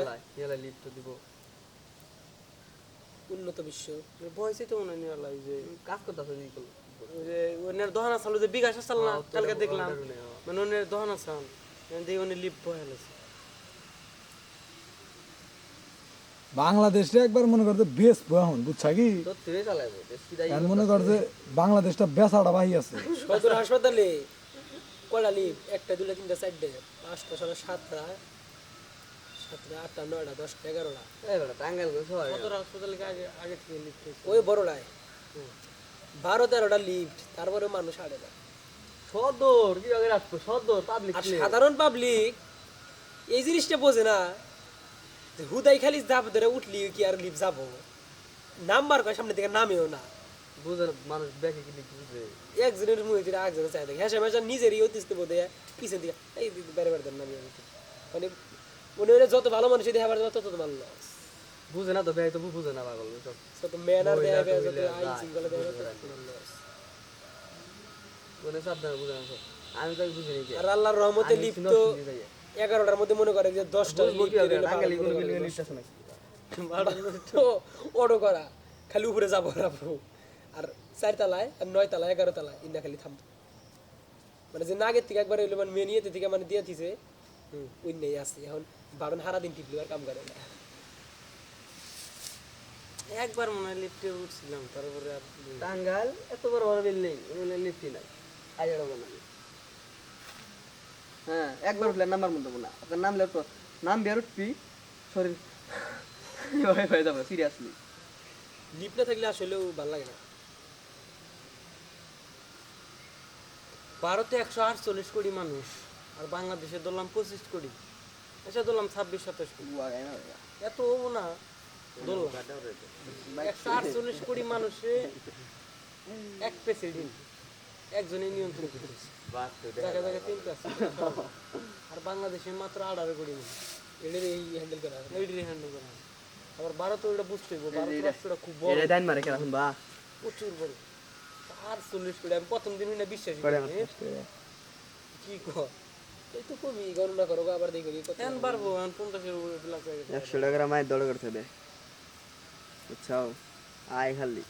এলাই এলাই লিফট দিব। উন্নত বিশ্ব। বয়সে তো মনে হয় যে কাজ করতেছে জি যে ওনের দহনা চালু যে বিকাশ চাল না হ্যাঁ, কালকে দেখলাম। ওটার জন্যই, হ্যাঁ। মানে ওনের দহনা দিয়ে লিপ বাংলাদেশটা একবার মনে করতে বেশ এখন বুঝছা কি? মনে কর যে বাংলাদেশটা বেসাটা বাহি আছে। সদর হাসপাতালে কয়টা লিফট একটা দুটা তিনটা চারটে। পাঁচটা ছটা সাতটা। সাতটা আটটা নয়টা দশটা এগারোটা। এই টাঙ্গাইল করে হাসপাতালে আগে আগে থেকে লিপ ওই বড়টায় বারো তেরোটা লিফট তারপরে মানুষ আড়ে না সদর কি আগে রাখব সদর পাবলিক আর সাধারণ পাবলিক এই জিনিসটা বোঝে না যে হুদাই খালি যাব ধরে উঠলি কি আর লিফট যাব? নাম্বার কয় সামনে থেকে নামেও না। বুঝে না, মানুষ দেখে কি বুঝে। একজনের মুখে দিলে একজনের চাই দেখে হ্যাঁ নিজেরই অতিষ্ঠ বোধে পিছন দিকে এই বেড়ে বেড়ে নামিয়ে মানে মনে হলে যত ভালো মানুষ দেখা পারে তত তত ভালো লস বুঝে না তো ভাই তো বুঝে না পাগল সব যত ম্যানার যত আইন শৃঙ্খলা তত লস মানে বুঝে না সব আমি তো বুঝে নিই আর আল্লাহর রহমতে লিফট তো এগারোটার মধ্যে মনে করে যে দশটা অটো করা। খালি উপরে যাব রাখব আর চার তালায় আর নয় তালায় এগারো তালায় ইন্দা খালি থামতো মানে যে নাগের থেকে একবার এলো মানে মেয়ে নিয়ে থেকে মানে দিয়ে দিছে। ওই নেই আসছে এখন বারণ হারা দিন টিপলি আর কাম করে না। একবার মনে হয় লিফটে উঠছিলাম তারপরে আর টাঙ্গাইল এত বড় বড় বিল্ডিং ওগুলো লিফটই নাই। আইডিয়া না। হ্যাঁ একবার উঠলে নাম্বার মতো না আপনার নাম লেখো নাম বের উঠবি শরীর হয়ে যাবে সিরিয়াসলি লিফট না থাকলে আসলেও ভালো লাগে না। ভারতে একশো আটচল্লিশ কোটি মানুষ আর বাংলাদেশে ধরলাম পঁচিশ কোটি। এসে ধরলাম ছাব্বিশ সাতাশ কোটি। এত না ধরলাম। একশো আটচল্লিশ কোটি মানুষে এক প্রেসিডেন্ট একজনে নিয়ন্ত্রণ করতেছে। জায়গা তিনটা আছে। আর বাংলাদেশে মাত্র আঠারো কোটি মানুষ। এই হ্যান্ডেল করা এইটি হ্যান্ডেল করা। আবার ভারত ওইটা বুঝতে হবে ভারত রাষ্ট্রটা খুব বড়। এটা ডাইন মারে কেন বা। প্রচুর বড়। আর চল্লিশ কোটি আমি প্রথম দিন না। বিশ্বাস কি কর? তো কমই গণনা করো আবার দেখো এখন পারব এখন পঞ্চাশের উপরে প্লাস হয়ে গেছে। একশো টাকা মায়ের দৌড় করতে হবে বুঝছাও আয় খালি।